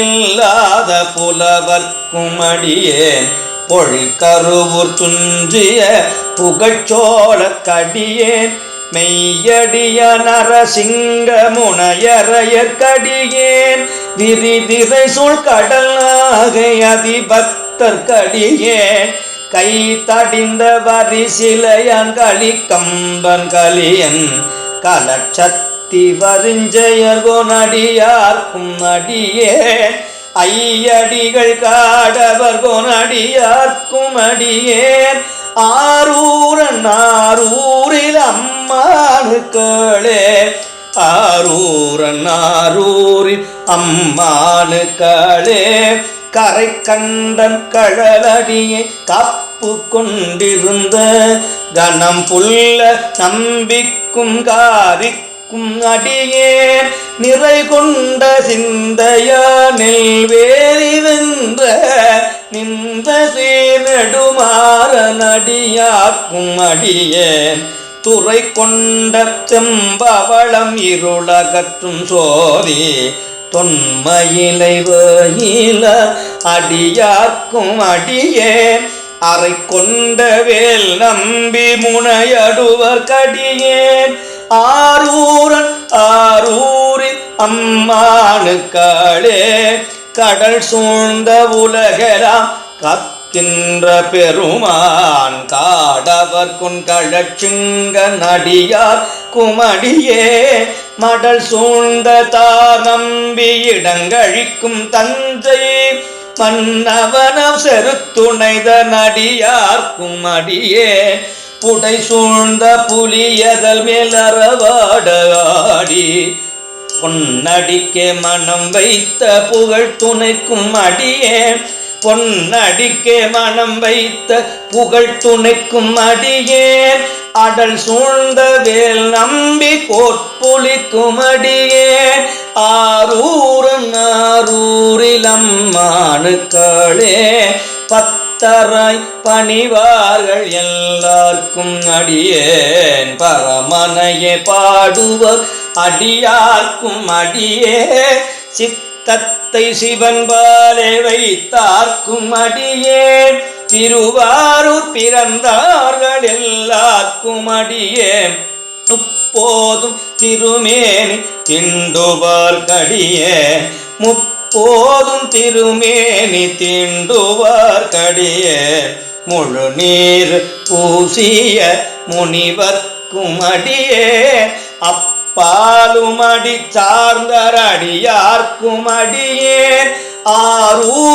இல்லாத புலவர்க்கும் அடியேன் பொழிற்கருவூர் துஞ்சிய புகச்சோழ கடியேன். மெய்யடிய நரசிங்க முனையறையற்கடியேன் விரிதிரை சூழ் கடல் நாகை அதிபக்தர் கடியேன். கை தடிந்த வரிசிலையான் களி கம்பன் கலியன் கலச்சத்தி வரிஞ்செயர் கொனடியார்க்கும் அடியே ஐயடிகள் காடவர் கொனடியார்க்கும் அடியேன் ஆரூரன் ஆரூரில் அம்மானுக்களே. ஆரூரன் ஆரூரில் அம்மானுக்களே. கரை கண்டன் கழலடியே காப்பு கொண்டிருந்த கணம் புல்ல நம்பிக்கும் காரி காரிக்கும் அடியே நிறை கொண்ட சிந்தையானில் வேலி வென்ற நின்ற சீனடுமாற நடியாக்கும் அடியே. துறை கொண்ட செம்பவளம் இருளகற்றும் சோதி தொன்மயிலை வயில அடியாக்கும் அடியே. அறை கொண்ட வேல் நம்பி முனையடுவர் கடியேன் ஆரூரன் ஆரூரில் அம்மானுக்களே கடல் சூழ்ந்த உலகெலாம் கக்கின்ற பெருமான் காடவர் கொண்கழச்சுங்க நடியார் குமடியே மடல் சூழ்ந்த தார் நம்பி இடங்கழிக்கும் தஞ்சை மன்னவனம் செருத்துணைத நடியார் குமடியே புடை சூழ்ந்த புலியதல் மேலறவாடாடி பொன்னடிக்கே மனம் வைத்த புகழ் துணைக்கும் அடியே பொன்னடிக்கே மனம் வைத்த புகழ் துணைக்கும் அடியே அடல் சூழ்ந்த வேல் நம்பி கோட்புலிக்கும் அடியே ஆரூரன் ஆரூரில் பத்து பக்தராய் பணிவார்கள் எல்லாருக்கும் அடியேன். பரமனையே பாடுவர் அடியார்க்கும் அடியே. சித்தத்தை சிவன் பாலே வைத்தார்க்கும் அடியேன் திருவாரூர் பிறந்தார்கள் எல்லாருக்கும் அடியேன் முப்போதும் திருமேனி திண்டுவார் முப்ப போதும் திருமேனி தீண்டுவார் கடியே. முழு நீர் பூசிய முனிவர்க்கும் அடியே. அப்பாலும் அடி சார்ந்தர் அடியார்க்கும் அடியே. ஆரூ